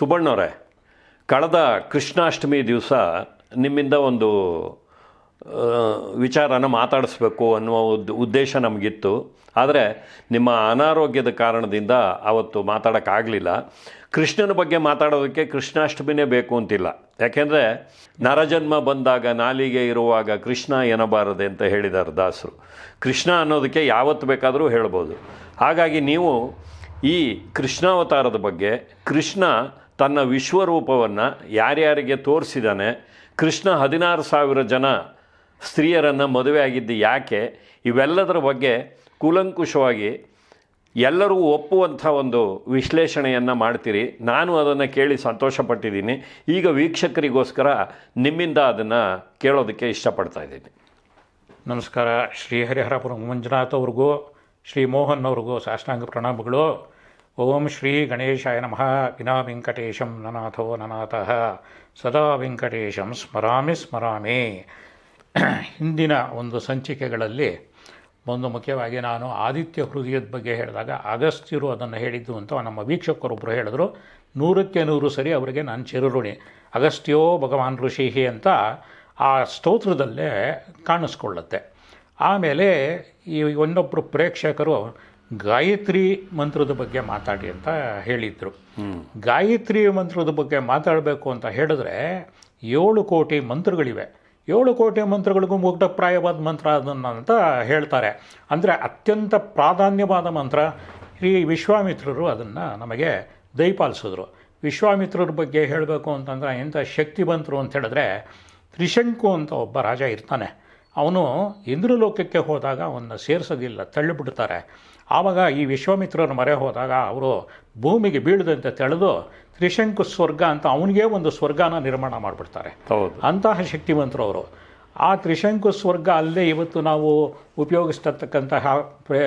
ಸುಬಣ್ಣವರೇ, ಕಳೆದ ಕೃಷ್ಣಾಷ್ಟಮಿ ದಿವಸ ನಿಮ್ಮಿಂದ ಒಂದು ವಿಚಾರನ ಮಾತಾಡಿಸ್ಬೇಕು ಅನ್ನುವ ಉದ್, ಉದ್ದೇಶ ನಮಗಿತ್ತು. ಆದರೆ ನಿಮ್ಮ ಅನಾರೋಗ್ಯದ ಕಾರಣದಿಂದ ಅವತ್ತು ಮಾತಾಡೋಕ್ಕಾಗಲಿಲ್ಲ. ಕೃಷ್ಣನ ಬಗ್ಗೆ ಮಾತಾಡೋದಕ್ಕೆ ಕೃಷ್ಣಾಷ್ಟಮಿನೇ ಬೇಕು ಅಂತಿಲ್ಲ. ಯಾಕೆಂದರೆ ನರಜನ್ಮ ಬಂದಾಗ ನಾಲಿಗೆ ಇರುವಾಗ ಕೃಷ್ಣ ಎನ್ನಬಾರದೆ ಅಂತ ಹೇಳಿದ್ದಾರೆ ದಾಸರು. ಕೃಷ್ಣ ಅನ್ನೋದಕ್ಕೆ ಯಾವತ್ತು ಬೇಕಾದರೂ ಹೇಳ್ಬೋದು. ಹಾಗಾಗಿ ನೀವು ಈ ಕೃಷ್ಣಾವತಾರದ ಬಗ್ಗೆ ಕೃಷ್ಣ ತನ್ನ ವಿಶ್ವರೂಪವನ್ನು ಯಾರ್ಯಾರಿಗೆ ತೋರಿಸಿದ್ದಾನೆ ಕೃಷ್ಣ ಹದಿನಾರು ಸಾವಿರ ಜನ ಸ್ತ್ರೀಯರನ್ನು ಮದುವೆ ಆಗಿದ್ದು ಯಾಕೆ? ಇವೆಲ್ಲದರ ಬಗ್ಗೆ ಕೂಲಂಕುಷವಾಗಿ ಎಲ್ಲರೂ ಒಪ್ಪುವಂಥ ಒಂದು ವಿಶ್ಲೇಷಣೆಯನ್ನು ಮಾಡ್ತೀರಿ. ನಾನು ಅದನ್ನು ಕೇಳಿ ಸಂತೋಷಪಟ್ಟಿದ್ದೀನಿ. ಈಗ ವೀಕ್ಷಕರಿಗೋಸ್ಕರ ನಿಮ್ಮಿಂದ ಅದನ್ನು ಕೇಳೋದಕ್ಕೆ ಇಷ್ಟಪಡ್ತಾ ಇದ್ದೀನಿ. ನಮಸ್ಕಾರ. ಶ್ರೀ ಹರಿಹರಪುರ ಮಂಜುನಾಥ್ ಅವ್ರಿಗೂ ಶ್ರೀ ಮೋಹನ್ ಅವ್ರಿಗೂ ಸಾಷ್ಟಾಂಗ ಪ್ರಣಾಮಗಳು. ಓಂ ಶ್ರೀ ಗಣೇಶಾಯ ನಮಃ. ವಿನಾ ವೆಂಕಟೇಶಂ ನನಾಥೋ ನನಾಥ. ಸದಾ ವೆಂಕಟೇಶಂ ಸ್ಮರಾಮಿ ಸ್ಮರಾಮಿ. ಹಿಂದಿನ ಒಂದು ಸಂಚಿಕೆಗಳಲ್ಲಿ ಒಂದು ಮುಖ್ಯವಾಗಿ ನಾನು ಆದಿತ್ಯ ಹೃದಯದ ಬಗ್ಗೆ ಹೇಳಿದಾಗ ಅಗಸ್ತ್ಯರು ಅದನ್ನು ಹೇಳಿದ್ದು ಅಂತ ನಮ್ಮ ವೀಕ್ಷಕರೊಬ್ಬರು ಹೇಳಿದ್ರು. ನೂರಕ್ಕೆ ನೂರು ಸರಿ ಅವರಿಗೆ ನಾನು ಚಿರಋಣಿ. ಅಗಸ್ತ್ಯೋ ಭಗವಾನ್ ಋಷಿಹಿ ಅಂತ ಆ ಸ್ತೋತ್ರದಲ್ಲೇ ಕಾಣಿಸ್ಕೊಳ್ಳುತ್ತೆ. ಆಮೇಲೆ ಈ ಒಂದೊಬ್ಬರು ಪ್ರೇಕ್ಷಕರು ಗಾಯತ್ರಿ ಮಂತ್ರದ ಬಗ್ಗೆ ಮಾತಾಡಿ ಅಂತ ಹೇಳಿದರು. ಗಾಯತ್ರಿ ಮಂತ್ರದ ಬಗ್ಗೆ ಮಾತಾಡಬೇಕು ಅಂತ ಹೇಳಿದ್ರೆ ಏಳು ಕೋಟಿ ಮಂತ್ರಗಳಿವೆ. ಏಳು ಕೋಟಿ ಮಂತ್ರಗಳಿಗೂ ಮುಗ್ಧಪ್ರಾಯವಾದ ಮಂತ್ರ ಅದನ್ನು ಅಂತ ಹೇಳ್ತಾರೆ. ಅಂದರೆ ಅತ್ಯಂತ ಪ್ರಾಧಾನ್ಯವಾದ ಮಂತ್ರ. ಈ ವಿಶ್ವಾಮಿತ್ರರು ಅದನ್ನು ನಮಗೆ ದಯಪಾಲಿಸಿದ್ರು. ವಿಶ್ವಾಮಿತ್ರರ ಬಗ್ಗೆ ಹೇಳಬೇಕು ಅಂತಂದರೆ ಎಂಥ ಶಕ್ತಿವಂತರು ಅಂತ ಹೇಳಿದ್ರೆ ತ್ರಿಶಂಕು ಅಂತ ಒಬ್ಬ ರಾಜ ಇರ್ತಾನೆ. ಅವನು ಇಂದ್ರಲೋಕಕ್ಕೆ ಹೋದಾಗ ಅವನ್ನ ಸೇರಿಸೋದಿಲ್ಲ ತಳ್ಳಿಬಿಡ್ತಾರೆ. ಆವಾಗ ಈ ವಿಶ್ವಾಮಿತ್ರನ ಮೊರೆ ಹೋದಾಗ ಅವರು ಭೂಮಿಗೆ ಬೀಳದಂತೆ ತೆಳೆದು ತ್ರಿಶಂಕು ಸ್ವರ್ಗ ಅಂತ ಅವನಿಗೆ ಒಂದು ಸ್ವರ್ಗನ ನಿರ್ಮಾಣ ಮಾಡಿಬಿಡ್ತಾರೆ. ಹೌದು. ಅಂತಹ ಶಕ್ತಿವಂತರು ಅವರು. ಆ ತ್ರಿಶಂಕು ಸ್ವರ್ಗ ಅಲ್ಲೇ ಇವತ್ತು ನಾವು ಉಪಯೋಗಿಸ್ತಕ್ಕಂತಹ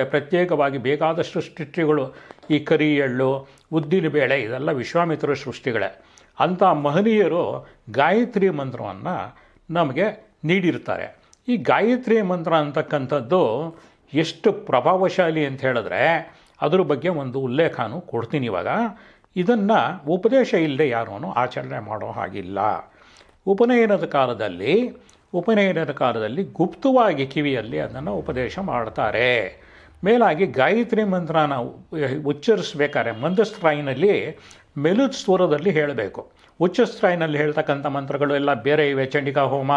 ಪ್ರತ್ಯೇಕವಾಗಿ ಬೇಕಾದಷ್ಟು ಸೃಷ್ಟಿಗಳು ಈ ಕರಿ ಎಳ್ಳು ಉದ್ದಿನ ಬೇಳೆ ಇದೆಲ್ಲ ವಿಶ್ವಾಮಿತ್ರ ಸೃಷ್ಟಿಗಳೇ. ಅಂಥ ಮಹನೀಯರು ಗಾಯತ್ರಿ ಮಂತ್ರವನ್ನು ನಮಗೆ ನೀಡಿರ್ತಾರೆ ಈ ಗಾಯತ್ರಿ ಮಂತ್ರ ಅಂತಕ್ಕಂಥದ್ದು ಎಷ್ಟು ಪ್ರಭಾವಶಾಲಿ ಅಂತ ಹೇಳಿದ್ರೆ ಅದ್ರ ಬಗ್ಗೆ ಒಂದು ಉಲ್ಲೇಖನೂ ಕೊಡ್ತೀನಿ ಇವಾಗ. ಇದನ್ನು ಉಪದೇಶ ಇಲ್ಲದೆ ಯಾರೂ ಆಚರಣೆ ಮಾಡೋ ಹಾಗಿಲ್ಲ. ಉಪನಯನದ ಕಾಲದಲ್ಲಿ ಉಪನಯನದ ಕಾಲದಲ್ಲಿ ಗುಪ್ತವಾಗಿ ಕಿವಿಯಲ್ಲಿ ಅದನ್ನು ಉಪದೇಶ ಮಾಡ್ತಾರೆ. ಮೇಲಾಗಿ ಗಾಯತ್ರಿ ಮಂತ್ರನ ಉಚ್ಚರಿಸ್ಬೇಕಾದ್ರೆ ಮಂದಸ್ತ್ರಾಯಿನಲ್ಲಿ ಮೆಲುದ್ ಸ್ವರದಲ್ಲಿ ಹೇಳಬೇಕು. ಉಚ್ಚಸ್ತ್ರಾಯಿನಲ್ಲಿ ಹೇಳ್ತಕ್ಕಂಥ ಮಂತ್ರಗಳು ಎಲ್ಲ ಬೇರೆ ಇವೆ. ಚಂಡಿಕಾ ಹೋಮ,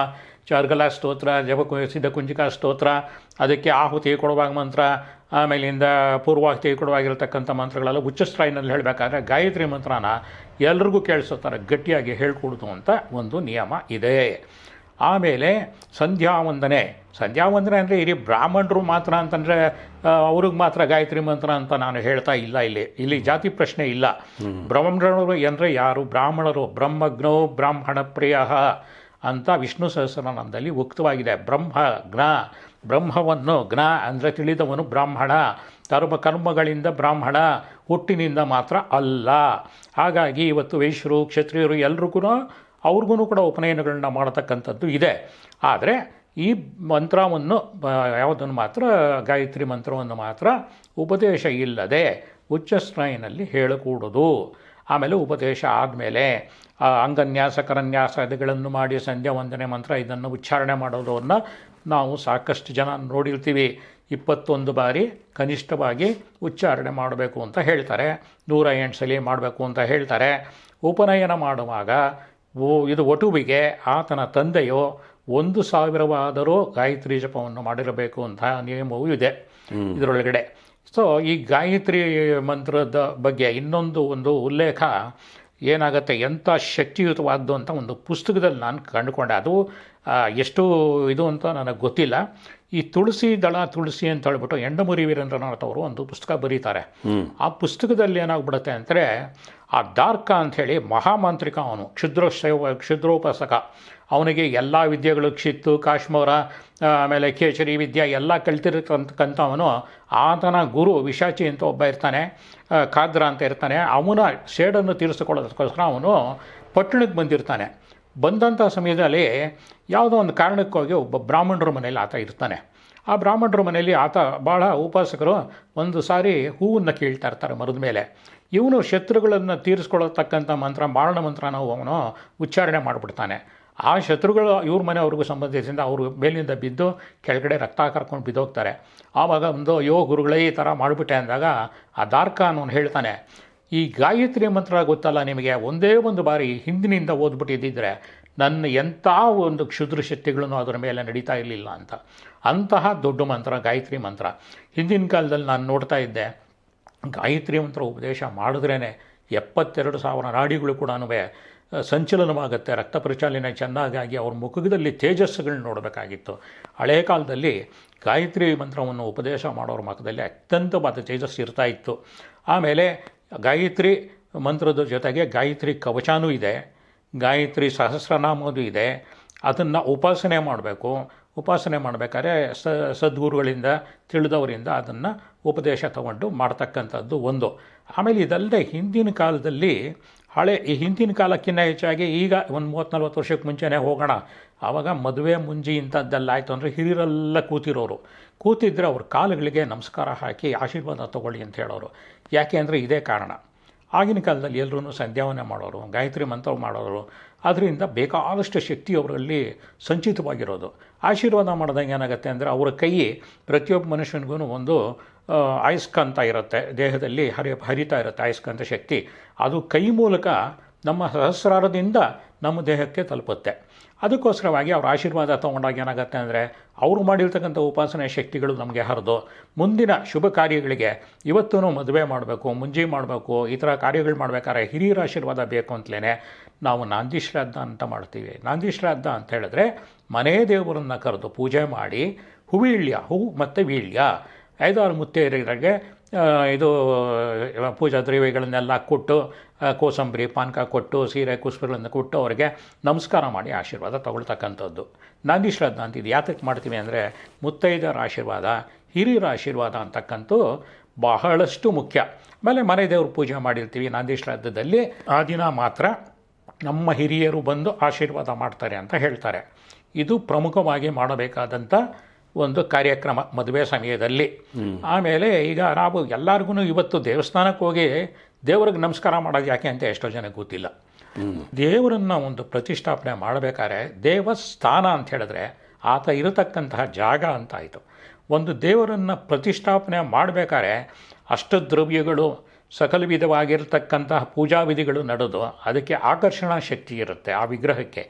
ಚಾರ್ಗಲ ಸ್ತೋತ್ರ ಜಪಕು ಸಿದ್ಧಕುಂಜಿಕಾ ಸ್ತೋತ್ರ, ಅದಕ್ಕೆ ಆಹುತಿ ಕೊಡುವಾಗ ಮಂತ್ರ, ಆಮೇಲಿಂದ ಪೂರ್ವಾಹುತಿ ಕೊಡುವಾಗಿರ್ತಕ್ಕಂಥ ಮಂತ್ರಗಳೆಲ್ಲ ಉಚ್ಚಸ್ತ್ರಾಯಿನಲ್ಲಿ ಹೇಳಬೇಕಾದ್ರೆ ಗಾಯತ್ರಿ ಮಂತ್ರನ ಎಲ್ರಿಗೂ ಕೇಳಿಸುತ್ತಾರೆ, ಗಟ್ಟಿಯಾಗಿ ಹೇಳ್ಕೊಡೋದು ಅಂತ ಒಂದು ನಿಯಮ ಇದೆ. ಆಮೇಲೆ ಸಂಧ್ಯಾ ವಂದನೆ ಸಂಧ್ಯಾ ವಂದನೆ ಅಂದರೆ ಇಡೀ ಬ್ರಾಹ್ಮಣರು ಮಾತ್ರ ಅಂತಂದರೆ ಅವ್ರಿಗೆ ಮಾತ್ರ ಗಾಯತ್ರಿ ಮಂತ್ರ ಅಂತ ನಾನು ಹೇಳ್ತಾ ಇಲ್ಲ ಇಲ್ಲಿ. ಇಲ್ಲಿ ಜಾತಿ ಪ್ರಶ್ನೆ ಇಲ್ಲ. ಬ್ರಾಹ್ಮಣರು ಅಂದರೆ ಯಾರು? ಬ್ರಾಹ್ಮಣರು. ಬ್ರಹ್ಮಜ್ಞೋ ಬ್ರಾಹ್ಮಣ ಪ್ರಿಯ ಅಂತ ವಿಷ್ಣು ಸಹಸ್ರನಾಮದಲ್ಲಿ ಉಕ್ತವಾಗಿದೆ. ಬ್ರಹ್ಮ ಜ್ಞ. ಬ್ರಹ್ಮವನ್ನು ಜ್ಞ ಅಂದರೆ ತಿಳಿದವನು ಬ್ರಾಹ್ಮಣ. ಕರ್ಮ ಕರ್ಮಗಳಿಂದ ಬ್ರಾಹ್ಮಣ. ಹುಟ್ಟಿನಿಂದ ಮಾತ್ರ ಅಲ್ಲ. ಹಾಗಾಗಿ ಇವತ್ತು ವೈಶ್ಯರು ಕ್ಷತ್ರಿಯರು ಎಲ್ರಿಗೂ ಅವ್ರಿಗೂ ಕೂಡ ಉಪನಯನಗಳನ್ನ ಮಾಡತಕ್ಕಂಥದ್ದು ಇದೆ. ಆದರೆ ಈ ಮಂತ್ರವನ್ನು ಯಾವುದನ್ನು ಮಾತ್ರ, ಗಾಯತ್ರಿ ಮಂತ್ರವನ್ನು ಮಾತ್ರ ಉಪದೇಶ ಇಲ್ಲದೆ ಉಚ್ಚಸ್ನಾಯಿನಲ್ಲಿ ಹೇಳಕೂಡದು. ಆಮೇಲೆ ಉಪದೇಶ ಆದಮೇಲೆ ಅಂಗನ್ಯಾಸ ಕರನ್ಯಾಸಾದಿಗಳನ್ನು ಮಾಡಿ ಸಂಧ್ಯಾ ವಂದನೆ ಮಂತ್ರ ಇದನ್ನು ಉಚ್ಚಾರಣೆ ಮಾಡೋದನ್ನು ನಾವು ಸಾಕಷ್ಟು ಜನ ನೋಡಿರ್ತೀವಿ. ಇಪ್ಪತ್ತೊಂದು ಬಾರಿ ಕನಿಷ್ಠವಾಗಿ ಉಚ್ಚಾರಣೆ ಮಾಡಬೇಕು ಅಂತ ಹೇಳ್ತಾರೆ. ನೂರ ಎಂಟು ಸಲ ಮಾಡಬೇಕು ಅಂತ ಹೇಳ್ತಾರೆ. ಉಪನಯನ ಮಾಡುವಾಗ ಇದು ಒಟುವಿಗೆ ಆತನ ತಂದೆಯೋ ಒಂದು ಸಾವಿರವಾದರೂ ಗಾಯತ್ರಿ ಜಪವನ್ನು ಮಾಡಿರಬೇಕು ಅಂತ ನಿಯಮವೂ ಇದೆ ಇದರೊಳಗಡೆ. ಸೊ ಈ ಗಾಯತ್ರಿ ಮಂತ್ರದ ಬಗ್ಗೆ ಇನ್ನೊಂದು ಒಂದು ಉಲ್ಲೇಖ ಏನಾಗುತ್ತೆ ಎಂಥ ಶಕ್ತಿಯುತವಾದ್ದು ಅಂತ ಒಂದು ಪುಸ್ತಕದಲ್ಲಿ ನಾನು ಕಂಡುಕೊಂಡೆ. ಅದು ಎಷ್ಟು ಇದು ಅಂತ ನನಗೆ ಗೊತ್ತಿಲ್ಲ. ಈ ತುಳಸಿ ದಳ ತುಳಸಿ ಅಂತ ಹೇಳ್ಬಿಟ್ಟು ಎಂಡಮುರಿ ವೀರೇಂದ್ರನಾಥ್ ಅವರು ಒಂದು ಪುಸ್ತಕ ಬರೀತಾರೆ. ಆ ಪುಸ್ತಕದಲ್ಲಿ ಏನಾಗ್ಬಿಡುತ್ತೆ ಅಂದರೆ ಆ ದಾರ್ಕ ಅಂಥೇಳಿ ಮಹಾಮಾಂತ್ರಿಕ ಅವನು ಕ್ಷುದ್ರ ಕ್ಷುದ್ರೋಪಾಸಕ. ಅವನಿಗೆ ಎಲ್ಲ ವಿದ್ಯೆಗಳು ಕ್ಷಿತ್ತು, ಕಾಶ್ಮೋರ ಆಮೇಲೆ ಕೇಸರಿ ವಿದ್ಯೆ ಎಲ್ಲ ಕಲ್ತಿರ್ತಕ್ಕಂಥವನು ಆತನ ಗುರು ವಿಶಾಚಿ ಅಂತ ಒಬ್ಬ ಇರ್ತಾನೆ ಖಾದ್ರ ಅಂತ ಇರ್ತಾನೆ. ಅವನ ಸೇಡನ್ನು ತೀರಿಸಿಕೊಳ್ಳೋದಕ್ಕೋಸ್ಕರ ಅವನು ಪಟ್ಟಣಕ್ಕೆ ಬಂದಿರ್ತಾನೆ. ಬಂದಂಥ ಸಮಯದಲ್ಲಿ ಯಾವುದೋ ಒಂದು ಕಾರಣಕ್ಕೋಗಿ ಒಬ್ಬ ಬ್ರಾಹ್ಮಣರ ಮನೆಯಲ್ಲಿ ಆತ ಇರ್ತಾನೆ. ಆ ಬ್ರಾಹ್ಮಣರ ಮನೆಯಲ್ಲಿ ಆತ ಭಾಳ ಉಪಾಸಕರು ಒಂದು ಸಾರಿ ಹೂವನ್ನು ಕೇಳ್ತಾ ಇರ್ತಾರೆ ಮರದ ಮೇಲೆ. ಇವನು ಶತ್ರುಗಳನ್ನು ತೀರಿಸ್ಕೊಳ್ಳತಕ್ಕಂಥ ಮಂತ್ರ, ಮಾರಣ ಮಂತ್ರನ ಅವನು ಉಚ್ಚಾರಣೆ ಮಾಡಿಬಿಡ್ತಾನೆ. ಆ ಶತ್ರುಗಳು ಇವ್ರ ಮನೆಯವ್ರಿಗೂ ಸಂಬಂಧಿಸಿದ ಅವರು ಮೇಲಿಂದ ಬಿದ್ದು ಕೆಳಗಡೆ ರಕ್ತ ಕರ್ಕೊಂಡು ಬಿದ್ದೋಗ್ತಾರೆ. ಆವಾಗ ಒಂದು ಯೋ ಗುರುಗಳೇ, ಈ ಥರ ಮಾಡಿಬಿಟ್ಟೆ ಅಂದಾಗ ಆ ದಾರ್ಕ ಅನ್ನೋನು ಹೇಳ್ತಾನೆ, ಈ ಗಾಯತ್ರಿ ಮಂತ್ರ ಗೊತ್ತಲ್ಲ ನಿಮಗೆ? ಒಂದೇ ಒಂದು ಬಾರಿ ಹಿಂದಿನಿಂದ ಓದ್ಬಿಟ್ಟಿದ್ದಿದ್ರೆ ನನ್ನ ಎಂಥ ಒಂದು ಕ್ಷುದ್ರ ಶಕ್ತಿಗಳನ್ನು ಅದರ ಮೇಲೆ ನಡೀತಾ ಇರಲಿಲ್ಲ ಅಂತ. ಅಂತಹ ದೊಡ್ಡ ಮಂತ್ರ, ಗಾಯತ್ರಿ ಮಂತ್ರ. ಹಿಂದಿನ ಕಾಲದಲ್ಲಿ ನಾನು ನೋಡ್ತಾ ಇದ್ದೆ, ಗಾಯತ್ರಿ ಮಂತ್ರ ಉಪದೇಶ ಮಾಡಿದ್ರೇ ಎಪ್ಪತ್ತೆರಡು ಸಾವಿರ ನಾಡಿಗಳು ಕೂಡ ಸಂಚಲನವಾಗುತ್ತೆ. ರಕ್ತ ಪರಿಚಾಲನೆ ಚೆನ್ನಾಗಾಗಿ ಅವ್ರ ಮುಖದಲ್ಲಿ ತೇಜಸ್ಸುಗಳನ್ನ ನೋಡಬೇಕಾಗಿತ್ತು. ಹಳೆಯ ಕಾಲದಲ್ಲಿ ಗಾಯತ್ರಿ ಮಂತ್ರವನ್ನು ಉಪದೇಶ ಮಾಡೋರ ಮುಖದಲ್ಲಿ ಅತ್ಯಂತವಾದ ತೇಜಸ್ಸು ಇರ್ತಾ ಇತ್ತು. ಆಮೇಲೆ ಗಾಯತ್ರಿ ಮಂತ್ರದ ಜೊತೆಗೆ ಗಾಯತ್ರಿ ಕವಚಾನೂ ಇದೆ. ಗಾಯತ್ರಿ ಸಹಸ್ರನಾಮದು ಇದೆ. ಅದನ್ನು ಉಪಾಸನೆ ಮಾಡಬೇಕು. ಉಪಾಸನೆ ಮಾಡಬೇಕಾದ್ರೆ ಸ, ಸದ್ಗುರುಗಳಿಂದ, ತಿಳಿದವರಿಂದ ಅದನ್ನು ಉಪದೇಶ ತಗೊಂಡು ಮಾಡ್ತಕ್ಕಂಥದ್ದು ಒಂದು. ಆಮೇಲೆ ಇದಲ್ಲದೆ ಹಿಂದಿನ ಕಾಲದಲ್ಲಿ, ಹಳೆ, ಈ ಹಿಂದಿನ ಕಾಲಕ್ಕಿಂತ ಹೆಚ್ಚಾಗಿ ಈಗ ಒಂದು ಮೂವತ್ತು ನಲ್ವತ್ತು ವರ್ಷಕ್ಕೆ ಮುಂಚೆನೇ ಹೋಗೋಣ. ಆವಾಗ ಮದುವೆ ಮುಂಜಿ ಇಂಥದ್ದೆಲ್ಲ ಆಯಿತು ಅಂದರೆ ಹಿರಿಯರೆಲ್ಲ ಕೂತಿರೋರು. ಕೂತಿದ್ರೆ ಅವ್ರ ಕಾಲುಗಳಿಗೆ ನಮಸ್ಕಾರ ಹಾಕಿ ಆಶೀರ್ವಾದ ತಗೊಳ್ಳಿ ಅಂತ ಹೇಳೋರು. ಯಾಕೆ ಅಂದರೆ ಇದೇ ಕಾರಣ. ಆಗಿನ ಕಾಲದಲ್ಲಿ ಎಲ್ಲರೂ ಸಂಧ್ಯಾವನೆ ಮಾಡೋರು, ಗಾಯತ್ರಿ ಮಂತ್ರ ಮಾಡೋರು. ಅದರಿಂದ ಬೇಕಾದಷ್ಟು ಶಕ್ತಿ ಅವರಲ್ಲಿ ಸಂಚಿತವಾಗಿರೋದು. ಆಶೀರ್ವಾದ ಮಾಡಿದಂಗೆ ಏನಾಗುತ್ತೆ ಅಂದರೆ ಅವರ ಕೈ ಪ್ರತಿಯೊಬ್ಬ ಮನುಷ್ಯನಿಗೂ ಒಂದು ಆಯಸ್ಕಾಂತ ಇರುತ್ತೆ. ದೇಹದಲ್ಲಿ ಹರಿ, ಹರಿತಾ ಇರುತ್ತೆ ಆಯಸ್ಕಾಂತ ಶಕ್ತಿ. ಅದು ಕೈ ಮೂಲಕ ನಮ್ಮ ಸಹಸ್ರಾರದಿಂದ ನಮ್ಮ ದೇಹಕ್ಕೆ ತಲುಪುತ್ತೆ. ಅದಕ್ಕೋಸ್ಕರವಾಗಿ ಅವ್ರ ಆಶೀರ್ವಾದ ತೊಗೊಂಡಾಗ ಏನಾಗುತ್ತೆ ಅಂದರೆ ಅವರು ಮಾಡಿರ್ತಕ್ಕಂಥ ಉಪಾಸನೆ ಶಕ್ತಿಗಳು ನಮಗೆ ಹರಿದು ಮುಂದಿನ ಶುಭ ಕಾರ್ಯಗಳಿಗೆ ಇವತ್ತೂ ಮದುವೆ ಮಾಡಬೇಕು, ಮುಂಜಿ ಮಾಡಬೇಕು, ಈ ಥರ ಕಾರ್ಯಗಳು ಮಾಡಬೇಕಾದ್ರೆ ಹಿರಿಯರ ಆಶೀರ್ವಾದ ಬೇಕು ಅಂತಲೇ ನಾವು ನಾಂದಿ ಶ್ರಾದ್ದ ಅಂತ ಮಾಡ್ತೀವಿ. ನಾಂದಿ ಶ್ರಾದ್ದ ಅಂತ ಹೇಳಿದ್ರೆ ಮನೆ ದೇವರನ್ನು ಕರೆದು ಪೂಜೆ ಮಾಡಿ ಹೂವೀಳ್ಯ ಹೂ ಮತ್ತು ವೀಳ್ಯ ಐದಾರು ಮುತ್ತೈದರಿಗೆ ಇದು ಪೂಜಾ ದ್ರವ್ಯಗಳನ್ನೆಲ್ಲ ಕೊಟ್ಟು ಕೋಸಂಬರಿ, ಪಾನಕ ಕೊಟ್ಟು, ಸೀರೆ, ಕುಸ್ಪಗಳನ್ನು ಕೊಟ್ಟು ಅವರಿಗೆ ನಮಸ್ಕಾರ ಮಾಡಿ ಆಶೀರ್ವಾದ ತಗೊಳ್ತಕ್ಕಂಥದ್ದು. ಶ್ರದ್ಧಾ ಅಂತ ಇದು ಯಾತಕ್ಕೆ ಮಾಡ್ತೀವಿ ಅಂದರೆ ಮುತ್ತೈದರ ಆಶೀರ್ವಾದ, ಹಿರಿಯರ ಆಶೀರ್ವಾದ ಅಂತಕ್ಕಂಥ ಬಹಳಷ್ಟು ಮುಖ್ಯ. ಆಮೇಲೆ ಮನೆ ದೇವ್ರ ಪೂಜೆ ಮಾಡಿರ್ತೀವಿ ಶ್ರಾದ್ದದಲ್ಲಿ ಆ ದಿನ ಮಾತ್ರ ನಮ್ಮ ಹಿರಿಯರು ಬಂದು ಆಶೀರ್ವಾದ ಮಾಡ್ತಾರೆ ಅಂತ ಹೇಳ್ತಾರೆ. ಇದು ಪ್ರಮುಖವಾಗಿ ಮಾಡಬೇಕಾದಂಥ ಒಂದು ಕಾರ್ಯಕ್ರಮ ಮದುವೆ ಸಮಯದಲ್ಲಿ. ಆಮೇಲೆ ಈಗ ನಾವು ಎಲ್ಲರಿಗೂ ಇವತ್ತು ದೇವಸ್ಥಾನಕ್ಕೆ ಹೋಗಿ ದೇವ್ರಿಗೆ ನಮಸ್ಕಾರ ಮಾಡೋದು ಯಾಕೆ ಅಂತ ಎಷ್ಟೋ ಜನಕ್ಕೆ ಗೊತ್ತಿಲ್ಲ. ದೇವರನ್ನು ಒಂದು ಪ್ರತಿಷ್ಠಾಪನೆ ಮಾಡಬೇಕಾದ್ರೆ ದೇವಸ್ಥಾನ ಅಂತ ಹೇಳಿದ್ರೆ ಆತ ಇರತಕ್ಕಂತಹ ಜಾಗ ಅಂತ ಆಯಿತು ಒಂದು ದೇವರನ್ನು ಪ್ರತಿಷ್ಠಾಪನೆ ಮಾಡಬೇಕಾದ್ರೆ ಅಷ್ಟದ್ರವ್ಯಗಳು ಸಕಲ ವಿಧವಾಗಿರ್ತಕ್ಕಂತಹ ಪೂಜಾ ವಿಧಿಗಳು ನಡೆದು ಅದಕ್ಕೆ ಆಕರ್ಷಣಾ ಶಕ್ತಿ ಇರುತ್ತೆ ಆ ವಿಗ್ರಹಕ್ಕೆ.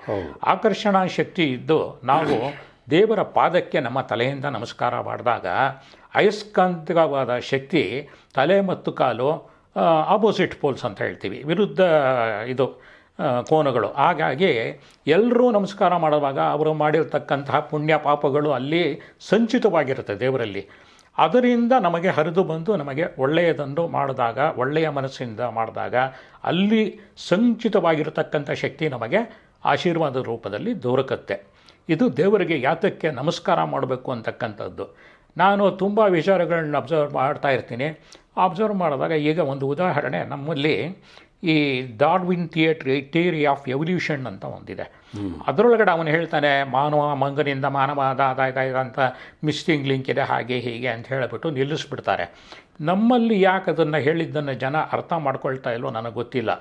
ಆಕರ್ಷಣಾ ಶಕ್ತಿ ಇದ್ದು ನಾವು ದೇವರ ಪಾದಕ್ಕೆ ನಮ್ಮ ತಲೆಯಿಂದ ನಮಸ್ಕಾರ ಮಾಡಿದಾಗ ಅಯಸ್ಕಾಂತಿಕವಾದ ಶಕ್ತಿ ತಲೆ ಮತ್ತು ಕಾಲು ಆಪೋಸಿಟ್ ಪೋಲ್ಸ್ ಅಂತ ಹೇಳ್ತೀವಿ. ವಿರುದ್ಧ, ಇದು ಕೋನಗಳು. ಹಾಗಾಗಿ ಎಲ್ಲರೂ ನಮಸ್ಕಾರ ಮಾಡುವಾಗ ಅವರು ಮಾಡಿರ್ತಕ್ಕಂತಹ ಪುಣ್ಯ ಪಾಪಗಳು ಅಲ್ಲಿ ಸಂಚಿತವಾಗಿರುತ್ತೆ ದೇವರಲ್ಲಿ. ಅದರಿಂದ ನಮಗೆ ಹರಿದು ಬಂದು ನಮಗೆ ಒಳ್ಳೆಯದನ್ನು ಮಾಡಿದಾಗ, ಒಳ್ಳೆಯ ಮನಸ್ಸಿಂದ ಮಾಡಿದಾಗ ಅಲ್ಲಿ ಸಂಚಿತವಾಗಿರತಕ್ಕಂಥ ಶಕ್ತಿ ನಮಗೆ ಆಶೀರ್ವಾದ ರೂಪದಲ್ಲಿ ದೊರಕತ್ತೆ. ಇದು ದೇವರಿಗೆ ಯಾತಕ್ಕೆ ನಮಸ್ಕಾರ ಮಾಡಬೇಕು ಅಂತಕ್ಕಂಥದ್ದು. ನಾನು ತುಂಬ ವಿಚಾರಗಳನ್ನ ಅಬ್ಸರ್ವ್ ಮಾಡ್ತಾ ಇರ್ತೀನಿ. ಅಬ್ಸರ್ವ್ ಮಾಡಿದಾಗ ಈಗ ಒಂದು ಉದಾಹರಣೆ ನಮ್ಮಲ್ಲಿ ಈ ಡಾರ್ವಿನ್ ಥಿಯೇಟ್ರಿ ಥಿಯರಿ ಆಫ್ ಎವಲ್ಯೂಷನ್ ಅಂತ ಒಂದಿದೆ. ಅದರೊಳಗಡೆ ಅವನು ಹೇಳ್ತಾನೆ ಮಾನವ ಮಂಗನಿಂದ ಮಾನವ ಅದ ಅದ ಇದ ಇದ ಅಂತ ಮಿಸ್ಟಿಂಗ್ ಲಿಂಕ್ ಇದೆ ಹಾಗೆ ಹೀಗೆ ಅಂತ ಹೇಳಿಬಿಟ್ಟು ನಿಲ್ಲಿಸ್ಬಿಡ್ತಾರೆ. ನಮ್ಮಲ್ಲಿ ಯಾಕೆ ಅದನ್ನು ಹೇಳಿದ್ದನ್ನು ಜನ ಅರ್ಥ ಮಾಡ್ಕೊಳ್ತಾ ಇಲ್ಲೋ ನನಗೆ ಗೊತ್ತಿಲ್ಲ.